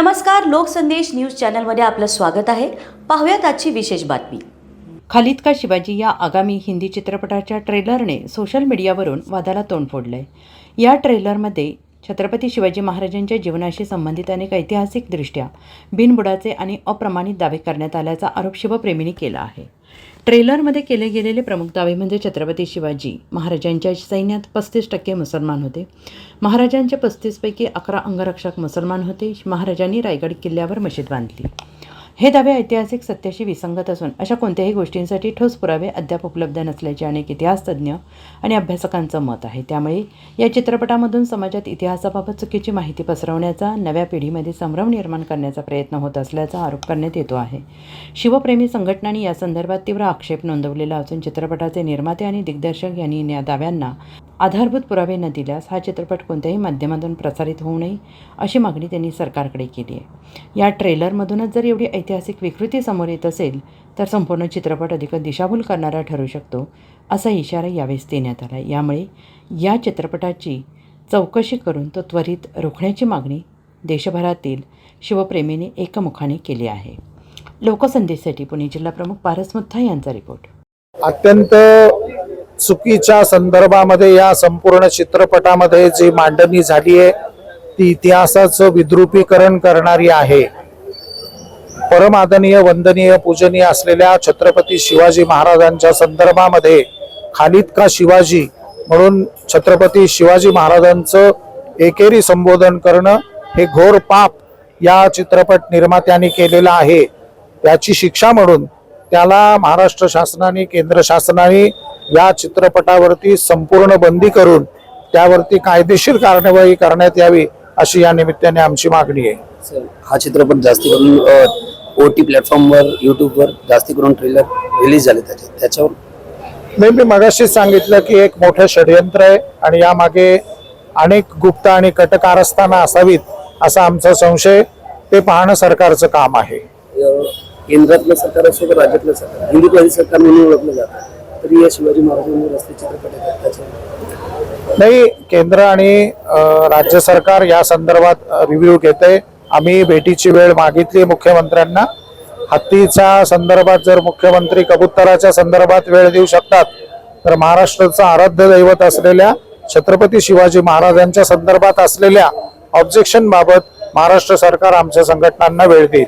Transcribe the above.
नमस्कार लोकसंदेश न्यूज चॅनलमध्ये आपलं स्वागत आहे. पाहूयात आजची विशेष बातमी. खालिद का शिवाजी या आगामी हिंदी चित्रपटाच्या ट्रेलरने सोशल मीडियावरून वादाला तोंड फोडलंय. या ट्रेलरमध्ये छत्रपती शिवाजी महाराजांच्या जीवनाशी संबंधित अनेक ऐतिहासिकदृष्ट्या बिनबुडाचे आणि अप्रमाणित दावे करण्यात आल्याचा आरोप शिवप्रेमींनी केला आहे. ट्रेलरमध्ये केले गेलेले प्रमुख दावे म्हणजे छत्रपती शिवाजी महाराजांच्या सैन्यात पस्तीस टक्के मुसलमान होते. महाराजांच्या पस्तीसपैकी अकरा अंगरक्षक मुसलमान होते. महाराजांनी रायगड किल्ल्यावर मशीद बांधली. हे दावे ऐतिहासिक सत्याशी विसंगत असून अशा कोणत्याही गोष्टींसाठी ठोस पुरावे अद्याप उपलब्ध नसल्याचे अनेक इतिहासतज्ञ आणि अभ्यासकांचं मत आहे. त्यामुळे या चित्रपटामधून समाजात इतिहासाबाबत चुकीची माहिती पसरवण्याचा नव्या पिढीमध्ये संभ्रम निर्माण करण्याचा प्रयत्न होत असल्याचा आरोप करण्यात येतो आहे. शिवप्रेमी संघटनांनी या संदर्भात तीव्र आक्षेप नोंदवलेला असून चित्रपटाचे निर्माते आणि दिग्दर्शक यांनी या दाव्यांना आधारभूत पुरावे न दिल्यास हा चित्रपट कोणत्याही माध्यमातून प्रसारित होऊ नये अशी मागणी त्यांनी सरकारकडे केली आहे. या ट्रेलरमधूनच जर एवढी ऐतिहासिक ऐतिहासिक विकृती समोर येत असेल तर संपूर्ण चित्रपट अधिक दिशाभूल करणारा ठरू शकतो असा इशारा यावेळेस देण्यात आला. यामुळे या चित्रपटाची चौकशी करून तो त्वरित रोखण्याची मागणी देशभरातील शिवप्रेमीने एकमुखाने केली आहे. लोकसंदेशसाठी पुणे जिल्हा प्रमुख पारस मुथा यांचा रिपोर्ट. अत्यंत चुकीच्या संदर्भामध्ये या संपूर्ण चित्रपटामध्ये जी मांडणी झाली आहे ती इतिहासाचं विद्रुपीकरण करणारी आहे. परमादनीय वंदनीय पूजनीय असलेल्या छत्रपती शिवाजी महाराजांच्या संदर्भामध्ये खालिद का शिवाजी म्हणून छत्रपती शिवाजी महाराजांचं एकेरी संबोधन करणं हे घोर पाप या चित्रपट निर्मात्यांनी केलेलं आहे. याची शिक्षा म्हणून त्याला महाराष्ट्र शासनाने केंद्र शासनाने या चित्रपटावरती संपूर्ण बंदी करून त्यावरती कायदेशीर कार्यवाही करण्यात यावी अशी या निमित्ताने आमची मागणी आहे. हा चित्रपट जास्त करून ओ टी प्लॅटफॉर्मवर यूट्यूबवर जास्ती करून ट्रेलर रिलीज झाले त्याचे. त्याच्यावर नाही मी मगाशीच सांगितलं की एक मोठं षडयंत्र आहे आणि यामागे अनेक गुप्त आणि कट कारस्थानं असावीत असा आमचा संशय ते पाहणं सरकारचं काम आहे. केंद्रातलं सरकार असो का राज्यातलं सरकार हिंदुत्वादी सरकार म्हणून ओळखलं जातं. तरी या शिवाजी महाराजांवर असले चित्रपट नाही केंद्र आणि राज्य सरकार या संदर्भात रिव्ह्यू घेते आम्ही भेटीची वेळ मागितली मुख्यमंत्र्यांना. हत्तीच्या संदर्भात जर मुख्यमंत्री कबुतराच्या संदर्भात वेळ देऊ शकतात तर महाराष्ट्राचं आराध्य दैवत असलेल्या छत्रपती शिवाजी महाराजांच्या संदर्भात असलेल्या ऑब्जेक्शन बाबत महाराष्ट्र सरकार आमच्या संघटनांना वेळ देईल.